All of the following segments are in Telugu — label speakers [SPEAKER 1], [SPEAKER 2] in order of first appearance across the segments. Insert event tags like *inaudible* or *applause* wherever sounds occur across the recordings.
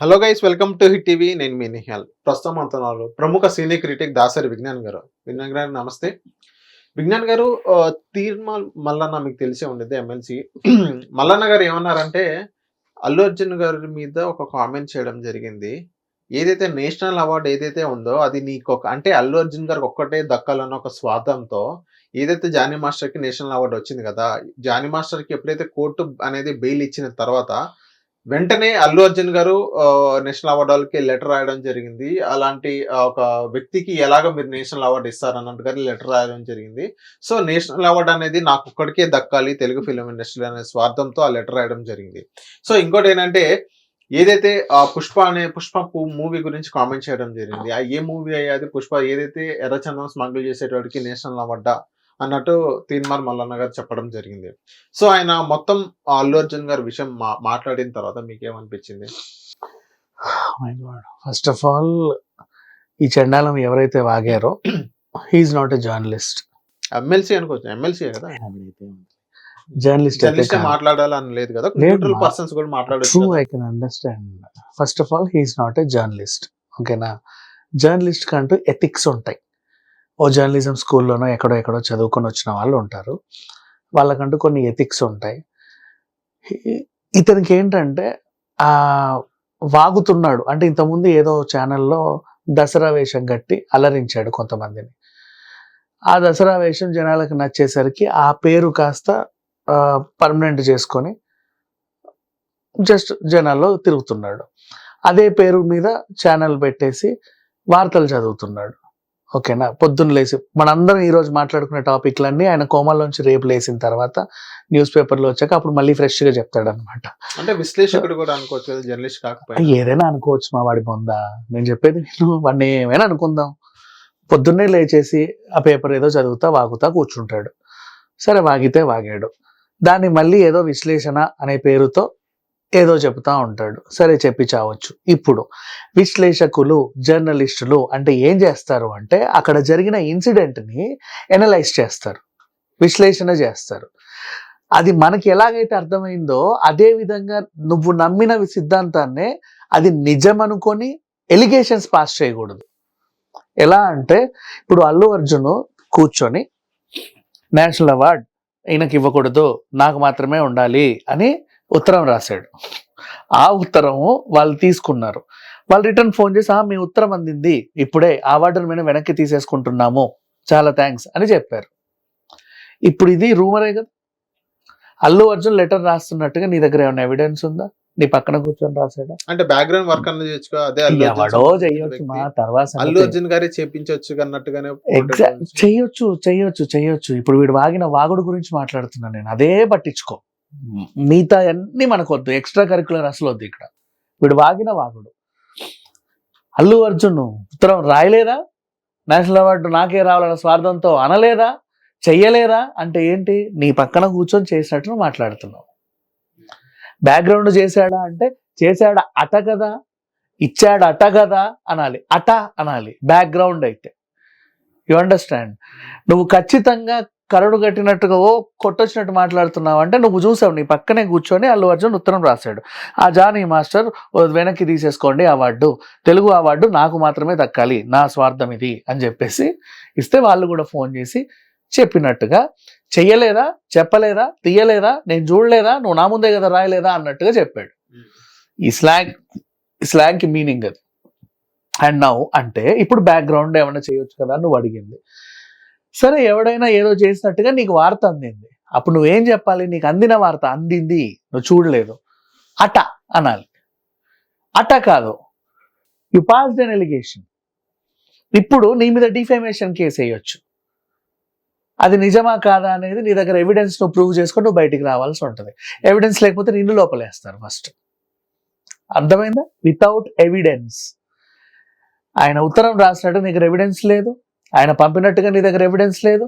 [SPEAKER 1] Hello guys welcome to hit TV నేను మీ నిహాల్. ప్రస్తుతం అంటున్నారు ప్రముఖ సీనియర్ క్రిటిక్ దాసరి విజ్ఞాన్ గారు. విజ్ఞాన్ గారు నమస్తే. విజ్ఞాన్ గారు ఆ, తీర్మాల్ మల్లన్న మీకు తెలిసే ఉండేది ఎమ్మెల్సీ *clears throat* మల్లన్న గారు ఏమన్నారంటే అల్లు అర్జున్ గారి మీద ఒక కామెంట్ చేయడం జరిగింది. ఏదైతే నేషనల్ అవార్డు ఏదైతే ఉందో అది నీకు ఒక అంటే అల్లు అర్జున్ గారికి ఒక్కటే దక్కాలన్న ఒక స్వార్థంతో ఏదైతే జానీ మాస్టర్కి నేషనల్ అవార్డు వచ్చింది కదా జానీ మాస్టర్కి ఎప్పుడైతే కోర్టు అనేది బెయిల్ ఇచ్చిన తర్వాత వెంటనే అల్లు అర్జున్ గారు నేషనల్ అవార్డు వాళ్ళకి లెటర్ రాయడం జరిగింది. అలాంటి ఒక వ్యక్తికి ఎలాగ మీరు నేషనల్ అవార్డు ఇస్తారన్నట్టుగా లెటర్ రాయడం జరిగింది. సో నేషనల్ అవార్డు అనేది నాకు ఒక్కడికే దక్కాలి తెలుగు ఫిలిం ఇండస్ట్రీ అనే స్వార్థంతో ఆ లెటర్ రాయడం జరిగింది. సో ఇంకోటి ఏంటంటే ఏదైతే ఆ పుష్ప అనే పుష్ప మూవీ గురించి కామెంట్ చేయడం జరిగింది. ఆ ఏ మూవీ అయ్యేది పుష్ప? ఏదైతే ఎర్రచందనం స్మగుల్ చేసేటోడికి నేషనల్ అవార్డా అన్నట్టు తీన్మార్ మల్లన్న గారు చెప్పడం జరిగింది. సో ఆయన మొత్తం అల్లు అర్జున్ గారి విషయం మా- మాట్లాడిన తర్వాత మీకు ఏమనిపించింది
[SPEAKER 2] ఫస్ట్ *sighs* ఆఫ్ ఆల్ ఈ చండాలం ఎవరైతే వాగారో he is not a journalist
[SPEAKER 1] MLC అనుకోవచ్చు ఎమ్మెల్సీ కదా?
[SPEAKER 2] జర్నలిస్ట్
[SPEAKER 1] జర్నలిస్ట్ మాట్లాడాలని లేదు కదా? న్యూట్రల్ పర్సన్స్ కూడా మాట్లాడచ్చు
[SPEAKER 2] true I can understand first of all he is not a journalist ఓకేనా జర్నలిస్ట్ కంటూ ఎథిక్స్ ఉంటాయి. ఓ జర్నలిజం స్కూల్లోనో ఎక్కడో ఎక్కడో చదువుకొని వచ్చిన వాళ్ళు ఉంటారు. వాళ్ళకంటూ కొన్ని ఎథిక్స్ ఉంటాయి. ఇతనికి ఏంటంటే వాగుతున్నాడు. అంటే ఇంతకుముందు ఏదో ఛానల్లో దసరా వేషం కట్టి అలరించాడు కొంతమందిని. ఆ దసరా వేషం జనాలకు నచ్చేసరికి ఆ పేరు కాస్త పర్మనెంట్ చేసుకొని జస్ట్ జనాల్లో తిరుగుతున్నాడు. అదే పేరు మీద ఛానల్ పెట్టేసి వార్తలు చదువుతున్నాడు. ఓకేనా? పొద్దున్న లేసి మనందరం ఈ రోజు మాట్లాడుకునే టాపిక్లన్నీ ఆయన కోమాలోంచి రేపు లేసిన తర్వాత న్యూస్ పేపర్లో వచ్చాక అప్పుడు మళ్ళీ ఫ్రెష్గా చెప్తాడు అనమాట
[SPEAKER 1] అంటే విశ్లేషకుడు కూడా అనుకోవచ్చు జర్నలిస్ట్ కాకపోయినా.
[SPEAKER 2] ఏదైనా అనుకోవచ్చు మా వాడి బొందా. నేను చెప్పేది నేను వాడిని ఏమైనా అనుకుందాం. పొద్దున్నే లేచేసి ఆ పేపర్ ఏదో చదువుతా వాగుతా కూర్చుంటాడు. సరే వాగితే వాగాడు. దాన్ని మళ్ళీ ఏదో విశ్లేషణ అనే పేరుతో ఏదో చెప్తా ఉంటాడు. సరే చెప్పి చావచ్చు. ఇప్పుడు విశ్లేషకులు జర్నలిస్టులు అంటే ఏం చేస్తారు అంటే అక్కడ జరిగిన ఇన్సిడెంట్ని ఎనలైజ్ చేస్తారు. విశ్లేషణ చేస్తారు. అది మనకి ఎలాగైతే అర్థమైందో అదే విధంగా నువ్వు నమ్మిన సిద్ధాంతాన్నే అది నిజం అనుకొని ఎలిగేషన్స్ పాస్ చేయకూడదు. ఎలా అంటే ఇప్పుడు అల్లు అర్జున్ కూర్చొని నేషనల్ అవార్డ్ ఈయనకి ఇవ్వకూడదు నాకు మాత్రమే ఉండాలి అని ఉత్తరం రాశాడు. ఆ ఉత్తరము వాళ్ళు తీసుకున్నారు. వాళ్ళు రిటర్న్ ఫోన్ చేసి "ఆ, మీ ఉత్తరం అందింది. ఇప్పుడే ఆ అవార్డును మేము వెనక్కి తీసేసుకుంటున్నాము. చాలా థ్యాంక్స్ అని చెప్పారు. ఇప్పుడు ఇది రూమరే కదా. అల్లు అర్జున్ లెటర్ రాస్తున్నట్టుగా నీ దగ్గర ఏమైనా ఎవిడెన్స్ ఉందా? నీ పక్కన కూర్చొని రాసాడా
[SPEAKER 1] అంటే బ్యాక్గ్రౌండ్ వర్క్ అన్నది చేయొచ్చు అదే
[SPEAKER 2] ఎవడో మా. తర్వాత
[SPEAKER 1] అల్లు. అర్జున్ గారే చేపించవచ్చు అన్నట్టుగానే
[SPEAKER 2] ఎగ్జాక్ట్ చెయ్యొచ్చు చెయ్యొచ్చు చెయ్యొచ్చు ఇప్పుడు వీడు వాగిన వాగుడు గురించి మాట్లాడుతున్నాను నేను. అదే పట్టించుకో. మిగతా అన్ని మనకు వద్దు. ఎక్స్ట్రా కరికులర్ అసలు వద్దు ఇక్కడ. వీడు వాగిన వాగుడు. అల్లు అర్జున్ ఉత్తరం రాయలేదా? నేషనల్ అవార్డు నాకే రావాలన్న స్వార్థంతో అనలేదా? చెయ్యలేదా? అంటే ఏంటి? నీ పక్కన కూర్చొని చేసినట్టు మాట్లాడుతున్నావు. బ్యాక్గ్రౌండ్ చేశాడా అంటే చేశాడా అట కదా? ఇచ్చాడు అట కదా? అనాలి. అట అనాలి. బ్యాక్గ్రౌండ్ అయితే. యు అండర్స్టాండ్ నువ్వు ఖచ్చితంగా కరడు కట్టినట్టుగా ఓ కొట్టొచ్చినట్టు మాట్లాడుతున్నావు అంటే నువ్వు చూసావు నీ పక్కనే కూర్చొని అల్లు అర్జున్ ఉత్తరం రాశాడు. ఆ జానీ మాస్టర్ ఓ వెనక్కి తీసేసుకోండి అవార్డు తెలుగు అవార్డు నాకు మాత్రమే దక్కాలి నా స్వార్థం ఇది అని చెప్పేసి ఇస్తే వాళ్ళు కూడా ఫోన్ చేసి చెప్పినట్టుగా చెయ్యలేదా? చెప్పలేదా? తీయలేదా? నేను చూడలేదా? నువ్వు నా ముందే కదా రాయలేదా? అన్నట్టుగా చెప్పాడు. ఈ స్లాంగ్ ఈ స్లాంగ్కి మీనింగ్ అది. అండ్ నౌ అంటే ఇప్పుడు బ్యాక్గ్రౌండ్ ఏమైనా చేయొచ్చు కదా? నువ్వు అడిగింది. సరే ఎవడైనా ఏదో చేసినట్టుగా నీకు వార్త అందింది. అప్పుడు నువ్వేం చెప్పాలి? నీకు అందిన వార్త అందింది. నువ్వు చూడలేదు. అట అనాలి. అట కాదు. యు పాస్డ్ అన్ ఎలిగేషన్ ఇప్పుడు నీ మీద డిఫేమేషన్ కేసు వేయొచ్చు. అది నిజమా కాదా అనేది నీ దగ్గర ఎవిడెన్స్ నువ్వు ప్రూవ్ చేసుకొని నువ్వు బయటికి రావాల్సి ఉంటుంది. ఎవిడెన్స్ లేకపోతే నిన్ను లోపలేస్తారు ఫస్ట్ అర్థమైందా? వితౌట్ ఎవిడెన్స్ ఆయన ఉత్తరం రాసినట్టు నీకు ఎవిడెన్స్ లేదు. ఆయన పంపినట్టుగా నీ దగ్గర ఎవిడెన్స్ లేదు.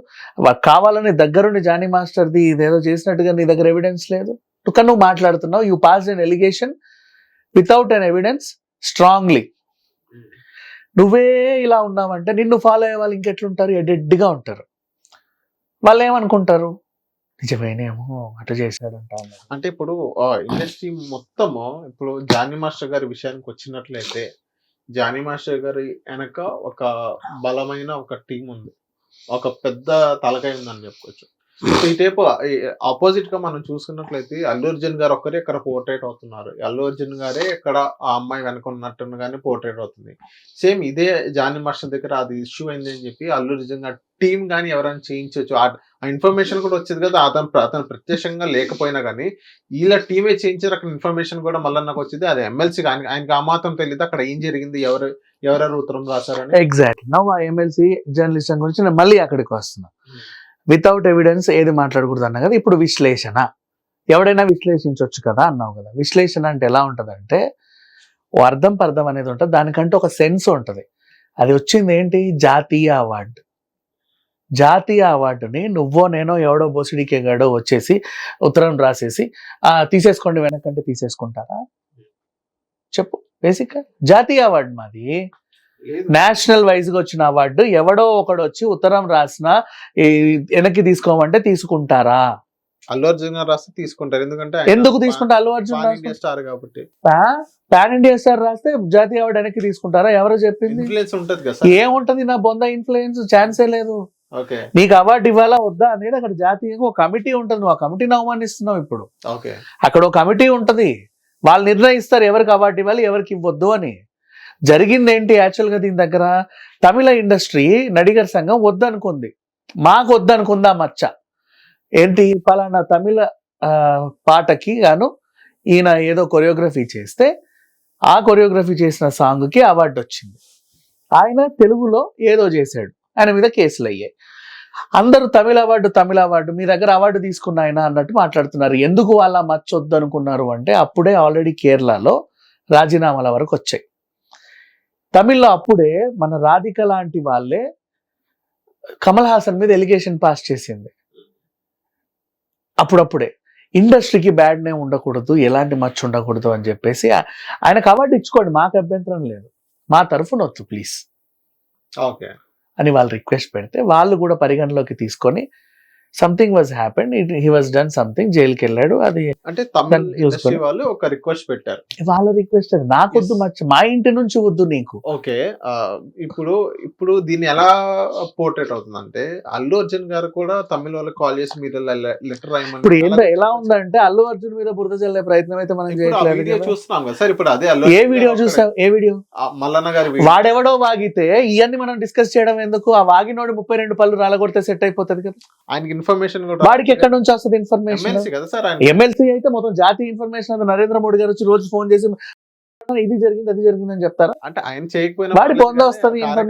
[SPEAKER 2] కావాలని దగ్గరుండి జానీ మాస్టర్ది ఇదేదో చేసినట్టుగా నీ దగ్గర ఎవిడెన్స్ లేదు. కానీ నువ్వు మాట్లాడుతున్నావు. You pass an allegation without an evidence strongly నువ్వే ఇలా ఉన్నావంటే నిన్ను ఫాలో అయ్యే వాళ్ళు ఇంకెట్లుంటారు? ఎడెడ్గా ఉంటారు. వాళ్ళు ఏమనుకుంటారు? నిజమేనేమో అటు చేశాడంట
[SPEAKER 1] అంటే ఇప్పుడు ఇండస్ట్రీ మొత్తము ఇప్పుడు జానీ మాస్టర్ గారి విషయానికి వచ్చినట్లయితే జానీ మాస్టర్ గారి వెనక ఒక బలమైన ఒక టీం ఉంది. ఒక పెద్ద తలకాయ ఉందని చెప్పుకోవచ్చు. ఈ టైప్ ఆపోజిట్గా మనం చూసుకున్నట్లయితే అల్లు అర్జున్ గారు ఒక్కరే ఇక్కడ పోర్ట్రేట్ అవుతున్నారు. అల్లు అర్జున్ గారే ఇక్కడ ఆ అమ్మాయి వెనక ఉన్నట్టుగానే పోర్ట్రేట్ అవుతుంది. సేమ్ ఇదే జానీ మాస్టర్ దగ్గర అది ఇష్యూ అయింది అని చెప్పి అల్లు అర్జున్ గారి టీం కానీ ఎవరైనా చేయించవచ్చు ఆ ఇన్ఫర్మేషన్ కూడా వచ్చేది కదా అతను అతను ప్రత్యక్షంగా లేకపోయినా కానీ వీళ్ళ టీమే చేయించారు అక్కడ ఇన్ఫర్మేషన్ కూడా మళ్ళీ నాకు వచ్చింది అది ఎమ్మెల్సీ ఆయన ఆయనకి ఆ మాత్రం తెలియదు అక్కడ ఏం జరిగింది ఎవరు ఎవరెవరు ఉత్తరం రాశారని.
[SPEAKER 2] ఎగ్జాక్ట్ నవ్ ఆ ఎమ్మెల్సీ జర్నలిజం గురించి నేను మళ్ళీ అక్కడికి వస్తున్నా. వితౌట్ ఎవిడెన్స్ ఏది మాట్లాడకూడదు అన్నా కదా ఇప్పుడు విశ్లేషణ. ఎవడైనా విశ్లేషించవచ్చు కదా అన్నావు కదా. విశ్లేషణ అంటే ఎలా ఉంటుందంటే ఓ అర్థం పర్థం అనేది ఉంటుంది దానికంటే ఒక సెన్స్ ఉంటుంది. అది వచ్చింది ఏంటి? జాతీయ అవార్డు. జాతీయ అవార్డుని నువ్వో నేనో ఎవడో బొసిడికే గడో వచ్చేసి ఉత్తరం రాసేసి తీసేసుకోండి వెనకంటే తీసేసుకుంటారా? చెప్పు బేసిక్ జాతీయ అవార్డు మాది. నేషనల్ వైజ్గా వచ్చిన అవార్డు ఎవడో ఒకడు వచ్చి ఉత్తరం రాసిన వెనక్కి తీసుకోమంటే తీసుకుంటారా?
[SPEAKER 1] అల్లు అర్జున్ గారు రాస్తే తీసుకుంటారు. ఎందుకంటే
[SPEAKER 2] ఎందుకు తీసుకుంటా అల్లు అర్జున్
[SPEAKER 1] స్టార్ కాబట్టి.
[SPEAKER 2] పాన్ ఇండియా స్టార్ రాస్తే జాతీయ అవార్డు వెనక్కి తీసుకుంటారా? ఎవరో చెప్పింది?
[SPEAKER 1] ఇన్ఫ్లుయెన్స్ ఉంటది కదా
[SPEAKER 2] ఏముంటది నా బొంద ఇన్ఫ్లుయెన్స్ ఛాన్సే లేదు. నీకు అవార్డు ఇవ్వాలా? వద్దా? అనేది అక్కడ జాతీయంగా ఒక కమిటీ ఉంటుంది. నువ్వు ఆ కమిటీని అవమానిస్తున్నావు ఇప్పుడు.
[SPEAKER 1] ఓకే.
[SPEAKER 2] అక్కడ ఒక కమిటీ ఉంటది. వాళ్ళు నిర్ణయిస్తారు ఎవరికి అవార్డు ఇవ్వాలి ఎవరికి ఇవ్వద్దు అని. జరిగింది ఏంటి యాక్చువల్గా దీని దగ్గర? తమిళ ఇండస్ట్రీ నడిగర్ సంఘం వద్దనుకుంది. మాకు వద్దనుకుందా మచ్చ? ఏంటి? పలానా తమిళ పాటకి గాను ఈయన ఏదో కొరియోగ్రఫీ చేస్తే ఆ కొరియోగ్రఫీ చేసిన సాంగ్కి అవార్డు వచ్చింది. ఆయన తెలుగులో ఏదో చేశాడు. ఆయన మీద కేసులు అయ్యాయి. అందరూ తమిళ అవార్డు తమిళ అవార్డు మీ దగ్గర అవార్డు తీసుకున్న ఆయన అన్నట్టు మాట్లాడుతున్నారు. ఎందుకు వాళ్ళ మచ్చొద్దు అనుకున్నారు అంటే అప్పుడే ఆల్రెడీ కేరళలో రాజీనామాల వరకు వచ్చాయి. తమిళ్ళో అప్పుడే మన రాధిక లాంటి వాళ్ళే కమల్ హాసన్ మీద ఎలిగేషన్ పాస్ చేసింది. అప్పుడప్పుడే. ఇండస్ట్రీకి బ్యాడ్ నేమ్ ఉండకూడదు ఎలాంటి మచ్చ ఉండకూడదు అని చెప్పేసి ఆ- ఆయనకు అవార్డు ఇచ్చుకోండి మాకు అభ్యంతరం లేదు. మా తరఫున వద్దు ప్లీజ్.
[SPEAKER 1] ఓకే.
[SPEAKER 2] అని వాళ్ళు రిక్వెస్ట్ పెడితే వాళ్ళు కూడా పరిగణలోకి తీసుకొని something was happen he was done something జైలుకి వెళ్ళాడు అది
[SPEAKER 1] అంటే. వాళ్ళు ఒక రిక్వెస్ట్ పెట్టారు.
[SPEAKER 2] వాళ్ళ రిక్వెస్ట్ అది. నాకు వద్దు. మచ్చ మా ఇంటి నుంచి వద్దు నీకు.
[SPEAKER 1] ఓకే ఇప్పుడు ఇప్పుడు దీన్ని ఎలా పోర్ట్రేట్ అవుతుందంటే అల్లు అర్జున్ గారు కూడా తమిళ వాళ్ళకి కాల్ చేసి మీరు లెటర్ రాయమని
[SPEAKER 2] ఇప్పుడు ఎలా ఉందంటే అల్లు అర్జున్ మీద బురద చల్లే ప్రయత్నం అయితే మనం చేయట్లేదు.
[SPEAKER 1] చూస్తున్నాం కదా సార్ ఇప్పుడు అదే అల్లు
[SPEAKER 2] ఏ వీడియో చూసావు? ఏ వీడియో?
[SPEAKER 1] మల్లన్న గారి
[SPEAKER 2] వాడెవడో వాగితే ఇవన్నీ మనం డిస్కస్ చేయడం ఎందుకు? ఆ వాగినోడు ముప్పై రెండు పళ్ళు రాలగొడితే సెట్ అయిపోతుంది కదా.
[SPEAKER 1] ఆయనకి ఇన్ఫర్మేషన్
[SPEAKER 2] వాడికి ఎక్కడి నుంచి వస్తుంది ఇన్ఫర్మేషన్
[SPEAKER 1] ఎమ్మెల్సీ
[SPEAKER 2] అయితే మొత్తం జాతీయ ఇన్ఫర్మేషన్ అది నరేంద్ర మోడీ గారు వచ్చి రోజు ఫోన్ చేసి ఇది జరిగింది అది జరిగింది అని చెప్తారా?
[SPEAKER 1] అంటే ఆయన చేయకపోయినా
[SPEAKER 2] వాడి పొంద వస్తది
[SPEAKER 1] ఉంటారు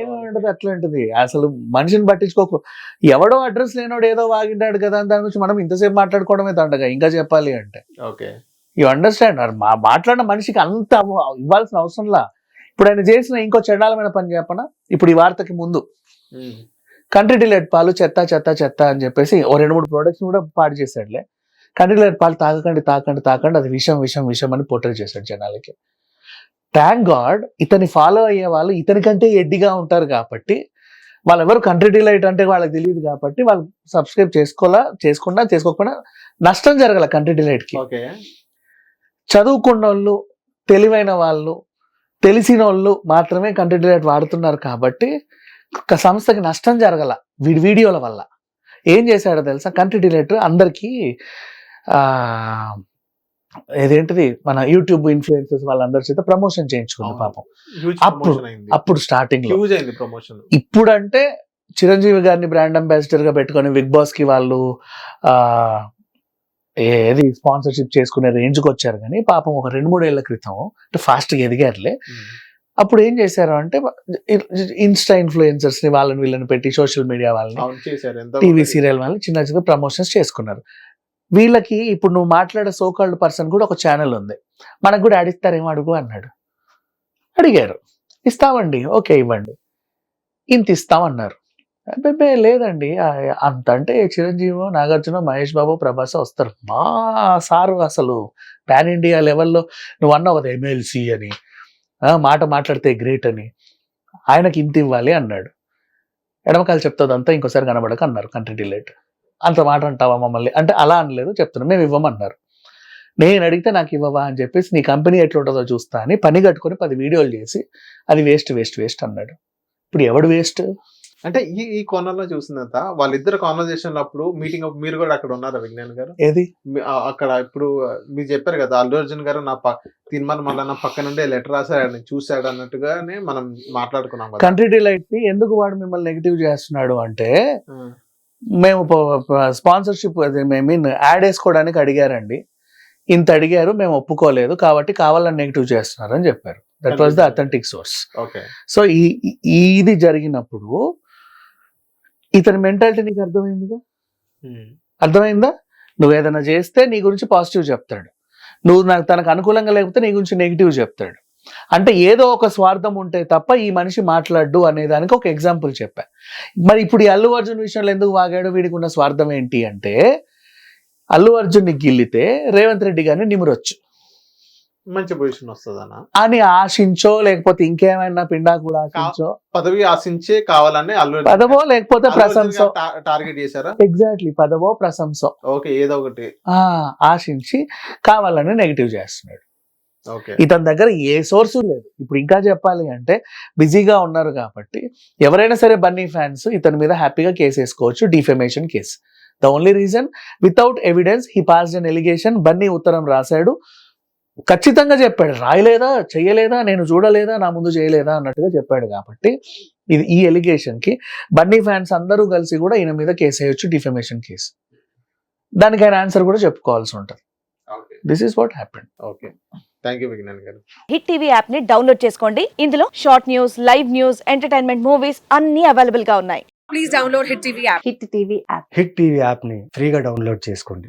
[SPEAKER 2] ఏమీ ఉండదు అట్లాంటిది అసలు మనిషిని పట్టించుకోకు. ఎవడో అడ్రస్ లేనోడు ఏదో వాగింటాడు కదా అని దాని గురించి మనం ఇంతసేపు మాట్లాడుకోవడమే దండగా ఇంకా చెప్పాలి అంటే.
[SPEAKER 1] ఓకే.
[SPEAKER 2] యు అండర్స్టాండ్ మా మాట్లాడిన మనిషికి అంత ఇవ్వాల్సిన అవసరంలా. ఇప్పుడు ఆయన చేసిన ఇంకో చెడ్డాలమైన పని చెప్పనా ఇప్పుడు ఈ వార్తకి ముందు. కంట్రీ డిలేట్ పాలు చెత్త చెత్త చెత్త అని చెప్పేసి ఓ రెండు మూడు ప్రొడక్ట్స్ కూడా పాడు చేశాడులే. కంట్రీ డిలేట్ పాలు తాగకండి తాకండి తాకండి అది విషం విషం విషం అని పోర్ట్రేట్ చేశాడు జనాలకి. థ్యాంక్ గాడ్ ఇతని ఫాలో అయ్యే వాళ్ళు ఇతనికంటే ఎడ్డిగా ఉంటారు కాబట్టి వాళ్ళు ఎవరు కంట్రీ డిలైట్ అంటే వాళ్ళకి తెలియదు కాబట్టి వాళ్ళు సబ్స్క్రైబ్ చేసుకోవాలా చేసుకున్నా చేసుకోకపోయినా నష్టం జరగల కంట్రీ డిలైట్కి
[SPEAKER 1] ఓకే.
[SPEAKER 2] చదువుకున్న వాళ్ళు తెలివైన వాళ్ళు తెలిసిన వాళ్ళు మాత్రమే కంటెంట్ డిలైట్ వాడుతున్నారు కాబట్టి ఒక సంస్థకి నష్టం జరగల వీడి వీడియోల వల్ల. ఏం చేశాడో తెలుసా? కంటెంట్ డిలేటర్ అందరికీ ఆ, ఏదేంటిది? మన యూట్యూబ్ ఇన్ఫ్లుయెన్సర్స్ వాళ్ళందరి చేత ప్రమోషన్ చేయించుకుంది. పాపం. అప్పుడు- అప్పుడు స్టార్టింగ్
[SPEAKER 1] ప్రమోషన్
[SPEAKER 2] ఇప్పుడంటే చిరంజీవి గారిని బ్రాండ్ అంబాసిడర్గా పెట్టుకొని బిగ్ బాస్కి వాళ్ళు ఆ ఏది స్పాన్సర్షిప్ చేసుకునే రేంజ్కి వచ్చారు కానీ పాపం ఒక రెండు మూడేళ్ళ క్రితం అంటే ఫాస్ట్గా ఎదిగారులే. అప్పుడు ఏం చేశారు అంటే ఇన్స్టా ఇన్ఫ్లుయెన్సర్స్ని వాళ్ళని వీళ్ళని పెట్టి సోషల్ మీడియా వాళ్ళని టీవీ సీరియల్ వాళ్ళని చిన్న చిన్న ప్రమోషన్స్ చేసుకున్నారు. వీళ్ళకి ఇప్పుడు నువ్వు మాట్లాడే సోకాల్డ్ పర్సన్ కూడా ఒక ఛానల్ ఉంది. మనకు కూడా అడిస్తారేమో అడుగు అన్నాడు. అడిగారు. ఇస్తామండి ఓకే ఇవ్వండి. ఇంత ఇస్తామన్నారు. లేదండి. అంత అంటే చిరంజీవి నాగార్జున మహేష్ బాబు ప్రభాస్ వస్తారు. మా సారు అసలు పాన్ ఇండియా లెవెల్లో నువ్వు అన్నావు కదా ఎమ్మెల్సీ అని. మాట మాట్లాడితే గ్రేట్ అని. ఆయనకి ఇంత ఇవ్వాలి అన్నాడు. ఎడమకాలు చెప్తుందంతా ఇంకోసారి కనబడక అన్నారు కంట్రీ డిలేట్ అంత మాట అంటావా మమ్మల్ని? అంటే అలా అనలేదు చెప్తున్నాను మేము ఇవ్వమన్నారు. నేను అడిగితే నాకు ఇవ్వవా అని చెప్పేసి నీ కంపెనీ ఎట్లుంటుందో చూస్తా అని పని కట్టుకొని పది వీడియోలు చేసి అది వేస్ట్ వేస్ట్ వేస్ట్ అన్నాడు. ఇప్పుడు ఎవడు వేస్ట్
[SPEAKER 1] అంటే ఈ ఈ కోణంలో చూసినంత వాళ్ళిద్దరు కాన్వర్జేషన్ అప్పుడు మీటింగ్ మీరు కూడా అక్కడ ఉన్నారా విజ్ఞాన్ గారు?
[SPEAKER 2] ఏది?
[SPEAKER 1] అక్కడ ఇప్పుడు మీరు చెప్పారు కదా అల్లు అర్జున్ గారు నా ప తిరుమల మళ్ళీ నా పక్క నుండే లెటర్ రాశాడు చూశాడు అన్నట్టుగానే మనం మాట్లాడుకున్నాం
[SPEAKER 2] కంట్రీ డిలైట్ని ఎందుకు వాడు మిమ్మల్ని నెగిటివ్ చేస్తున్నాడు అంటే మేము స్పాన్సర్షిప్ ఐ మీన్ యాడ్ వేసుకోవడానికి అడిగారండి. ఇంత అడిగారు మేము ఒప్పుకోలేదు కాబట్టి కావాలని నెగిటివ్ చేస్తున్నారు అని చెప్పారు that was the authentic source
[SPEAKER 1] okay
[SPEAKER 2] so ఈ- ఇది జరిగినప్పుడు ఇతని మెంటాలిటీ నీకు అర్థమైందిగా? అర్థమైందా? నువ్వు ఏదైనా చేస్తే నీ గురించి పాజిటివ్ చెప్తాడు. నువ్వు నాకు తనకు అనుకూలంగా లేకపోతే నీ గురించి నెగిటివ్ చెప్తాడు. అంటే ఏదో ఒక స్వార్థం ఉంటే తప్ప ఈ మనిషి మాట్లాడు అనే దానికి ఒక ఎగ్జాంపుల్ చెప్పా. మరి ఇప్పుడు ఈ అల్లు అర్జున్ విషయంలో ఎందుకు వాగాడు వీడికి ఉన్న స్వార్థం ఏంటి అంటే అల్లు అర్జున్ని గిల్లితే రేవంత్ రెడ్డి గారిని నిమురొచ్చు.
[SPEAKER 1] మంచి పొజిషన్ వస్తుందన్న.
[SPEAKER 2] అని ఆశించో లేకపోతే ఇంకేమైనా పిండా కూడా ఆశించో.
[SPEAKER 1] పదవి ఆశించే కావాలని అల్లు
[SPEAKER 2] పదవో లేకపోతే ప్రశంసో.
[SPEAKER 1] టార్గెట్ చేశారా?
[SPEAKER 2] ఎగ్జాక్ట్లీ పదవో ప్రశంసో.
[SPEAKER 1] ఓకే ఏదో ఒకటి.
[SPEAKER 2] ఆశించి కావాలని నెగిటివ్ చేస్తున్నాడు.
[SPEAKER 1] ఓకే.
[SPEAKER 2] ఇతని దగ్గర ఏ సోర్సు లేదు. ఇప్పుడు ఇంకా చెప్పాలి అంటే బిజీగా ఉన్నారు కాబట్టి ఎవరైనా సరే బన్నీ ఫ్యాన్స్ ఇతని మీద హ్యాపీగా కేసు వేసుకోవచ్చు defamation case the only reason without evidence he pass an allegation Bunny ఉత్తరం రాశాడు. ఖచ్చితంగా చెప్పాడు రాయలేదా? చెయ్యలేదా? నేను చూడలేదా? నా ముందు చేయలేదా? అన్నట్టుగా చెప్పాడు కాబట్టి ఇది ఈ ఎలిగేషన్కి బన్నీ ఫ్యాన్స్ అందరూ కలిసి కూడా ఈయన మీద కేసు వేయొచ్చు డిఫెమేషన్ కేసు. దానికి ఆయన ఆన్సర్ కూడా చెప్పుకోవాల్సి ఉంటుంది.
[SPEAKER 1] Okay.
[SPEAKER 2] This is what happened
[SPEAKER 1] okay. Thank you Vignan garu.
[SPEAKER 3] Hit TV యాప్ని డౌన్లోడ్ చేసుకోండి. ఇందులో short news live news entertainment movies అన్ని అవైలబుల్గా ఉన్నాయి.
[SPEAKER 4] Please download Hit TV app.
[SPEAKER 3] Hit TV app.
[SPEAKER 5] Hit TV యాప్ని ఫ్రీగా డౌన్లోడ్ చేసుకోండి.